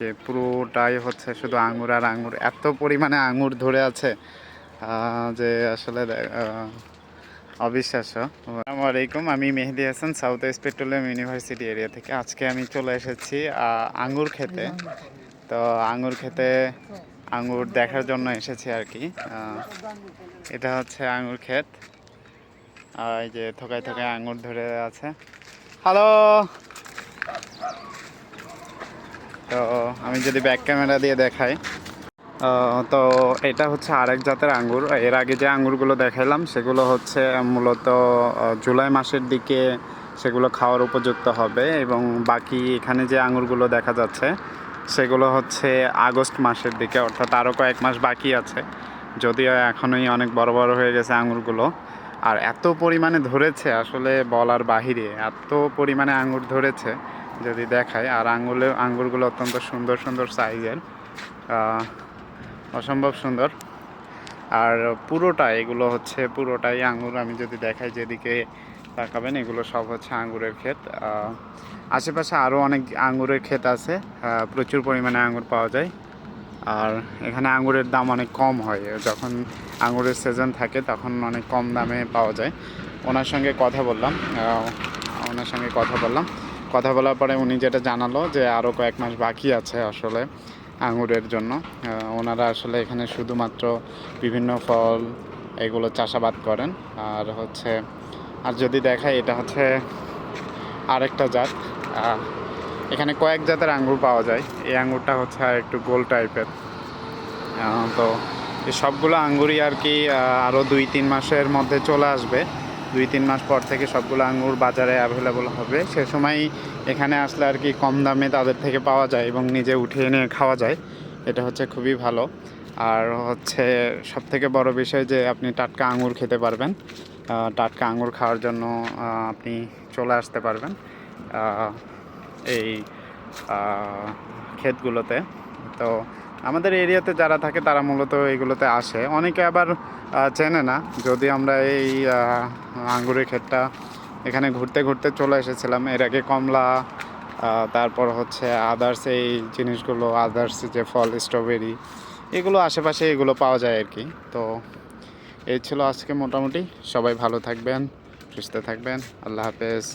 যে পুরোটাই হচ্ছে শুধু আঙুর আর আঙুর। এত পরিমাণে আঙুর ধরে আছে যে আসলে অবিশ্বাস্য। আসসালামু আলাইকুম আমি Mehedi Hasan south west petroleum university area থেকে। আজকে আমি চলে এসেছি আহ, আঙ্গুর খেতে। তো আঙ্গুর খেতে আঙ্গুর দেখার জন্য এসেছি আর কি। এটা হচ্ছে আঙ্গুর ক্ষেত। এই যে থোকায় থোকায় আঙ্গুর ধরে আছে। হ্যালো তো আমি যদি ব্যাক ক্যামেরা দিয়ে দেখাই তো এটা হচ্ছে আরেক জাতের আঙ্গুর। এর আগে যে আঙ্গুরগুলো দেখালাম সেগুলো হচ্ছে মূলত জুলাই মাসের দিকে সেগুলো খাওয়ার উপযুক্ত হবে এবং বাকি এখানে যে আঙ্গুরগুলো দেখা যাচ্ছে, সেগুলো হচ্ছে আগস্ট মাসের দিকে, অর্থাৎ আরও কয়েক মাস বাকি আছে। যদিও এখনই অনেক বড় বড় হয়ে গেছে আঙ্গুরগুলো। আর এত পরিমাণে ধরেছে, আসলে বলার বাহিরে, এত পরিমাণে আঙ্গুর ধরেছে যদি দেখায় আর আঙ্গুলে, আঙ্গুরগুলো অত্যন্ত সুন্দর সুন্দর সাইজের। অসম্ভব সুন্দর। আর পুরোটা, এগুলো হচ্ছে পুরোটাই আঙ্গুর। আমি যদি দেখাই যেদিকে তাকাবেন, এগুলো সব হচ্ছে আঙ্গুরের ক্ষেত। আশেপাশে আরও অনেক আঙ্গুরের ক্ষেত আছে। প্রচুর পরিমাণে আঙ্গুর পাওয়া যায়। আর এখানে আঙ্গুরের দাম অনেক কম হয়। যখন আঙ্গুরের সিজন থাকে, তখন অনেক কম দামে পাওয়া যায়। ওনার সঙ্গে কথা বললাম। ওনার সঙ্গে কথা বললাম। কথা বলার পরে উনি যেটা জানালো যে আরও কয়েক মাস বাকি আছে আসলে আঙুরের জন্য। ওনারা আসলে এখানে শুধুমাত্র বিভিন্ন ফল এগুলো চাষাবাদ করেন। আর হচ্ছে, আর যদি দেখায় এটা হচ্ছে আরেকটা জাত। এখানে কয়েক জাতের আঙ্গুর পাওয়া যায়। এই আঙ্গুরটা হচ্ছে একটু গোল টাইপের। তো এই সবগুলো আঙ্গুরই আর কি আরও দুই তিন মাসের মধ্যে চলে আসবে। দুই তিন মাস পর থেকে সবগুলো আঙুর বাজারে অ্যাভেলেবল হবে। সে সময় এখানে আসলে আর কি কম দামে তাদের থেকে পাওয়া যায় এবং নিজে উঠিয়ে নিয়ে খাওয়া যায়। এটা হচ্ছে খুবই ভালো। আর হচ্ছে সব থেকে বড় বিষয় যে আপনি টাটকা আঙুর খেতে পারবেন। টাটকা আঙুর খাওয়ার জন্য আপনি চলে আসতে পারবেন এই ক্ষেতগুলোতে। তো আমাদের এরিয়াতে যারা থাকে, তারা মূলত এগুলোতে আসে। অনেকে আবার চেনে না, যদি আমরা এই আঙ্গুরের ক্ষেতটা এখানে ঘুরতে ঘুরতে চলে এসেছিলাম, এর আগে কমলা তারপর হচ্ছে আদার্স এই জিনিসগুলো আদার্স যে ফল স্ট্রবেরি এগুলো আশেপাশে এগুলো পাওয়া যায় আর কি। তো এই ছিল আজকে মোটামুটি। সবাই ভালো থাকবেন, সুস্থ থাকবেন। আল্লাহ হাফেজ।